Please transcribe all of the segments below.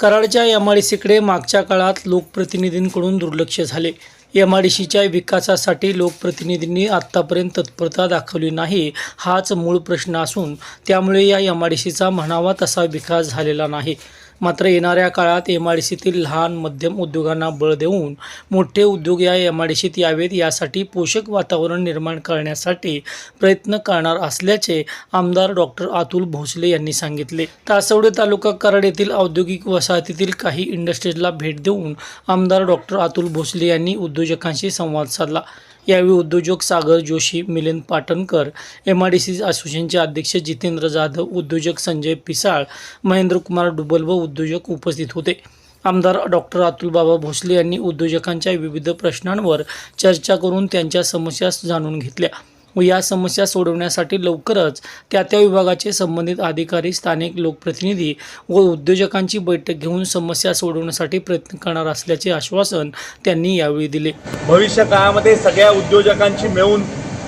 कराडच्या M I D सीकडे मागच्या काळात लोकप्रतिनिधींकडून दुर्लक्ष झाले. एम आय डी सीच्या विकासासाठी लोकप्रतिनिधींनी आत्तापर्यंत तत्परता दाखवली नाही हाच मूळ प्रश्न असून त्यामुळे या एम आय डी सीचा म्हणावा तसा विकास झालेला नाही. मात्र येणाऱ्या काळात एम आय डी सीतील लहान मध्यम उद्योगांना बळ देऊन मोठे उद्योग या एम आय डी सीत यावेत. यासाठी पोषक वातावरण निर्माण करण्यासाठी प्रयत्न करणार असल्याचे आमदार डॉक्टर अतुल भोसले यांनी सांगितले. तासवडे तालुका कराड येथील औद्योगिक वसाहतीतील काही इंडस्ट्रीजला भेट देऊन आमदार डॉक्टर अतुल भोसले यांनी उद्योजकांशी संवाद साधला. यावेळी उद्योजक Sagar Joshi Milind Patankar M I D C असोसिएशनचे अध्यक्ष जितेंद्र जाधव उद्योजक संजय पिसाळ महेंद्रकुमार डुबल व उद्योजक उपस्थित होते. आमदार डॉक्टर अतुलबाबा भोसले यांनी उद्योजकांच्या विविध प्रश्नांवर चर्चा करून त्यांच्या समस्या जाणून घेतल्या. व या समस्या सोडवण्यासाठी लवकरच त्या त्या विभागाचे संबंधित अधिकारी स्थानिक लोकप्रतिनिधी व उद्योजकांची बैठक घेऊन समस्या सोडवण्यासाठी प्रयत्न करणार असल्याचे आश्वासन त्यांनी यावेळी दिले. भविष्य काळामध्ये सगळ्या उद्योजकांची मिळून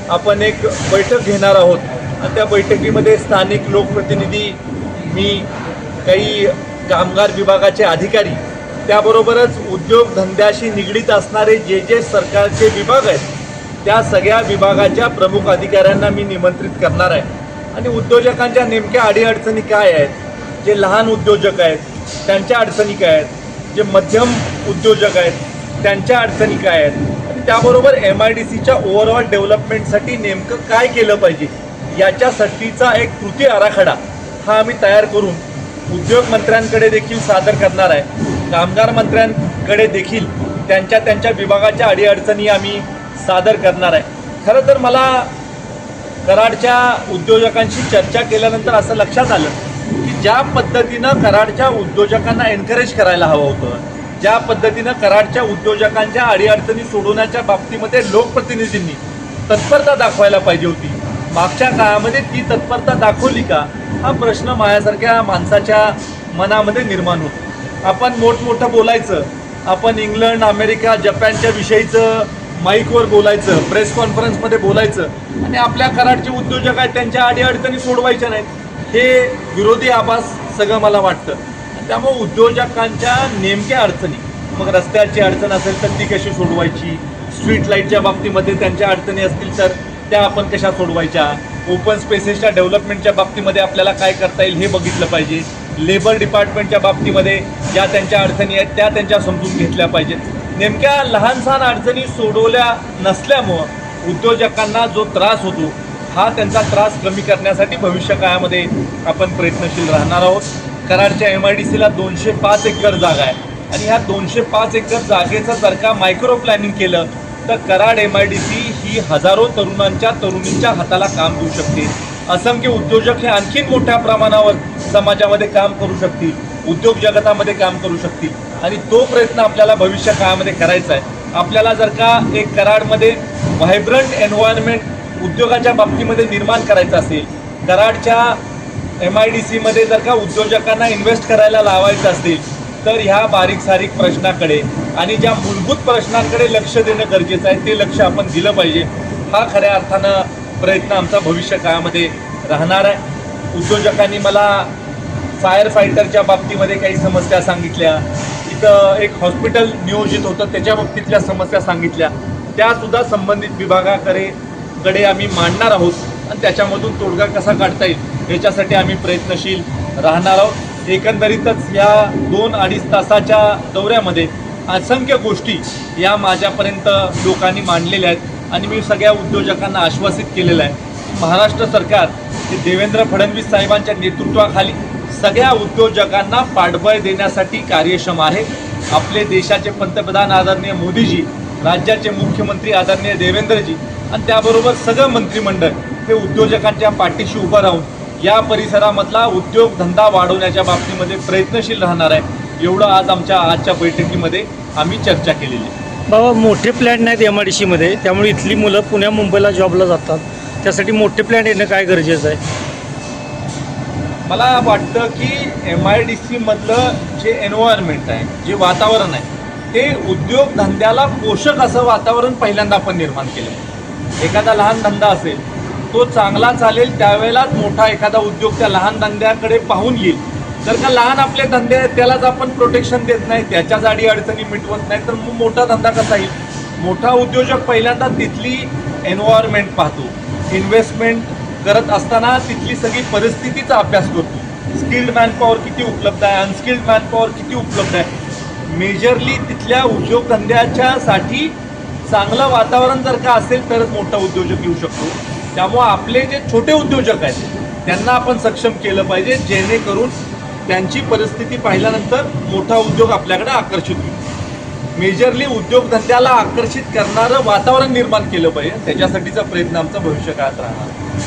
आपण एक बैठक घेणार आहोत. आणि त्या बैठकीमध्ये स्थानिक लोकप्रतिनिधी मी काही कामगार विभागाचे अधिकारी त्याबरोबरच उद्योगधंद्याशी निगडीत असणारे जे जे सरकारचे विभाग आहेत त्या सगळ्या विभागाच्या प्रमुख अधिकाऱ्यांना मी निमंत्रित करणार आहे. आणि उद्योजकांच्या नेमक्या अडीअडचणी काय आहेत? जे लहान उद्योजक आहेत त्यांच्या अडचणी काय आहेत? जे मध्यम उद्योजक आहेत त्यांच्या अडचणी काय आहेत? आणि त्याबरोबर एम आय डी सीच्या ओव्हरऑल डेव्हलपमेंटसाठी नेमकं काय केलं पाहिजे? याच्यासाठीचा एक कृती आराखडा हा आम्ही तयार करून उद्योग मंत्र्यांकडे देखील सादर करणार आहे. कामगार मंत्र्यांकडे देखील त्यांच्या त्यांच्या विभागाच्या अडीअडचणी आम्ही सादर करणार आहे. खरं तर मला कराडच्या उद्योजकांशी चर्चा केल्यानंतर असं लक्षात आलं की ज्या पद्धतीनं कराडच्या उद्योजकांना एनकरेज करायला हवं होतं ज्या पद्धतीनं कराडच्या उद्योजकांच्या अडीअडचणी सोडवण्याच्या बाबतीमध्ये लोकप्रतिनिधींनी तत्परता दाखवायला पाहिजे होती. मागच्या काळामध्ये ती तत्परता दाखवली का? हा प्रश्न माझ्यासारख्या माणसाच्या मनामध्ये निर्माण होतो. आपण मोठमोठं बोलायचं आपण इंग्लंड अमेरिका जपानच्या विषयीचं माईकवर बोलायचं प्रेस कॉन्फरन्समध्ये बोलायचं. आणि आपल्या कराडचे उद्योजक आहेत त्यांच्या अडीअडचणी सोडवायच्या नाहीत. हे विरोधी आभास सगळं मला वाटतं. त्यामुळे उद्योजकांच्या नेमक्या अडचणी मग रस्त्याची अडचण असेल तर ती कशी सोडवायची? स्ट्रीट लाईटच्या बाबतीमध्ये त्यांच्या अडचणी असतील तर त्या आपण कशा सोडवायच्या? ओपन स्पेसेसच्या डेव्हलपमेंटच्या बाबतीमध्ये आपल्याला काय करता येईल हे बघितलं पाहिजे. लेबर डिपार्टमेंटच्या बाबतीमध्ये ज्या त्यांच्या अडचणी आहेत त्या त्यांच्या समजून घेतल्या पाहिजेत. नेमक्या लहान सहान अडचणी सोडवल्या नसल्यामुळं उद्योजकांना जो त्रास होतो हा त्यांचा त्रास कमी करण्यासाठी भविष्य काळामध्ये आपण प्रयत्नशील राहणार आहोत. कराडच्या एम आय डी सीला दोनशे पाच एकर जागा आहे. आणि ह्या दोनशे पाच एकर जागेचं जर का मायक्रो प्लॅनिंग केलं तर Karad M I D C ही हजारो तरुणांच्या तरुणींच्या हाताला काम देऊ शकते. असंख्य उद्योजक हे आणखीन मोठ्या प्रमाणावर समाजामध्ये काम करू शकतील उद्योग जगतामध्ये काम करू शकतील. आणि तो प्रयत्न आपल्याला भविष्य काळामध्ये करायचा आहे. आपल्याला जर का एक कराडमध्ये व्हायब्रंट एन्व्हायरमेंट उद्योगाच्या बाबतीमध्ये निर्माण करायचं असेल कराडच्या एम आय डी सीमध्ये जर का उद्योजकांना इन्व्हेस्ट करायला लावायचं असेल तर ह्या बारीक सारीक प्रश्नाकडे आणि ज्या मूलभूत प्रश्नांकडे लक्ष देणं गरजेचं आहे ते लक्ष आपण दिलं पाहिजे. हा खऱ्या अर्थानं प्रयत्न आमचा भविष्य काळामध्ये राहणार आहे. उद्योजकांनी मला फायर फायटरच्या बाबतीमध्ये काही समस्या सांगितल्या. इथं एक हॉस्पिटल नियोजित होतं. त्याच्या बाबतीतल्या समस्या सांगितल्या. त्यासुद्धा संबंधित विभागाकडे कडे आम्ही मांडणार आहोत आणि त्याच्यामधून तोडगा कसा काढता येईल याच्यासाठी आम्ही प्रयत्नशील राहणार आहोत. एकंदरीतच या दोन अडीच तासाच्या दौऱ्यामध्ये असंख्य गोष्टी या माझ्यापर्यंत लोकांनी मांडलेल्या आहेत आणि मी सगळ्या उद्योजकांना आश्वासित केलेलं आहे. महाराष्ट्र सरकार हे देवेंद्र फडणवीस साहेबांच्या नेतृत्वाखाली सगळ्या उद्योजकांना पाठबळ देण्यासाठी कार्यक्षम आहे. आपले देशाचे पंतप्रधान आदरणीय मोदीजी राज्याचे मुख्यमंत्री आदरणीय देवेंद्रजी आणि त्याबरोबर सगळं मंत्रिमंडळ हे उद्योजकांच्या पाठीशी उभं राहून या परिसरामधला उद्योगधंदा वाढवण्याच्या बाबतीमध्ये प्रयत्नशील राहणार आहे. एवढं आज आमच्या आजच्या बैठकीमध्ये आम्ही चर्चा केलेली आहे. बाबा मोठे प्लॅन नाहीत एम आय डी सीमध्ये त्यामुळे इथली मुलं पुण्या मुंबईला जॉबला जातात. त्यासाठी मोठे प्लॅन येणं काय गरजेचं आहे? मला वाटतं की एम आय डी सीमधलं जे एन्व्हायरमेंट आहे जे वातावरण आहे ते उद्योगधंद्याला पोषक असं वातावरण पहिल्यांदा आपण निर्माण केलं एखादा लहान धंदा असेल तो चांगला चालेल त्यावेळेलाच मोठा एखादा उद्योग त्या लहान धंद्याकडे पाहून येईल. जर का लहान आपले धंदे आहेत त्यालाच आपण प्रोटेक्शन देत नाही त्याच्या जाडी अडचणी मिटवत नाही तर मग मोठा धंदा कसा येईल? मोठा उद्योजक पहिल्यांदा तिथली एन्व्हायरमेंट पाहतो. इन्व्हेस्टमेंट करत असताना तिथली सगळी परिस्थितीचा अभ्यास करतो. स्किल्ड मॅनपॉवर किती उपलब्ध आहे? अनस्किल्ड मॅनपॉवर किती उपलब्ध आहे? मेजरली तिथल्या उद्योगधंद्याच्यासाठी चांगलं वातावरण जर का असेल तरच मोठा उद्योजक येऊ शकतो. त्यामुळं आपले जे छोटे उद्योजक आहेत त्यांना आपण सक्षम केलं पाहिजे जेणेकरून त्यांची परिस्थिती पाहिल्यानंतर मोठा उद्योग आपल्याकडे आकर्षित होईल. मेजरली उद्योगधंद्याला आकर्षित करणारं वातावरण निर्माण केलं पाहिजे. त्याच्यासाठीचा प्रयत्न आमचा भविष्यकाळात राहणार.